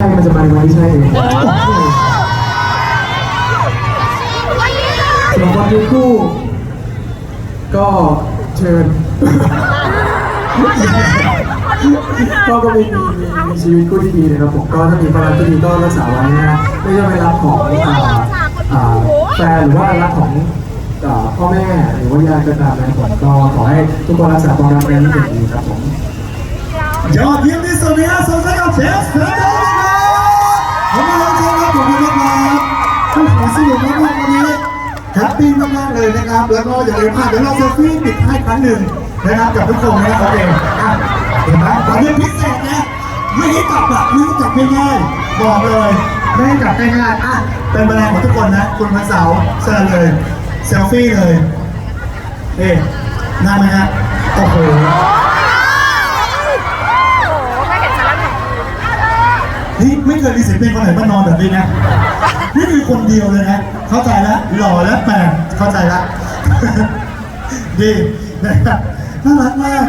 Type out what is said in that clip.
ใช่มันจะมาในวันที่ใช่เองสำหรับวันนี้คู่ ก็เชิญ ก็ก็มีมีมีชีวิตคู่ที่ดีนะครับผมก็ถ้ามีความรักที่ดีก็รักษาไว้นะไม่ใช่ไปรักของอ่าอ่าแฟนหรือว่ารักของอ่าพ่อแม่หรือว่าญาติก็ตามนะครับผมก็ขอให้ทุกคนรักษาความรักไว้ให้ดีครับผมยอดเยี่ยมที่สุดนะสมศักดิ์กับเชฟ สนุกมากๆวันนี้แฮปปี้มากๆเลยนะครับ แล้วก็อย่าลืมอะเดี๋ยวเราเซลฟี่ปิดท้ายครั้งหนึ่งนะครับกับทุกคนนะครับเองอะเห็นไหมวันนี้พิเศษนะไม่ให้กลับแบบไม่ให้กลับง่ายๆบอกเลยไม่ให้กลับง่ายๆอะเป็นแรนด์ของทุกคนนะ คุณวันเสาร์เชิญเลยเซลฟี่เลยเอ๊ะน่าไหมฮะโอ้โห นี่ไม่เคยมีศิลปินคนไหนมานอนแบบนี้นะ นี่คือคนเดียวเลยนะ เข้าใจแล้วหล่อและแปลกเข้าใจแล้วดีนะครับน่ารักมาก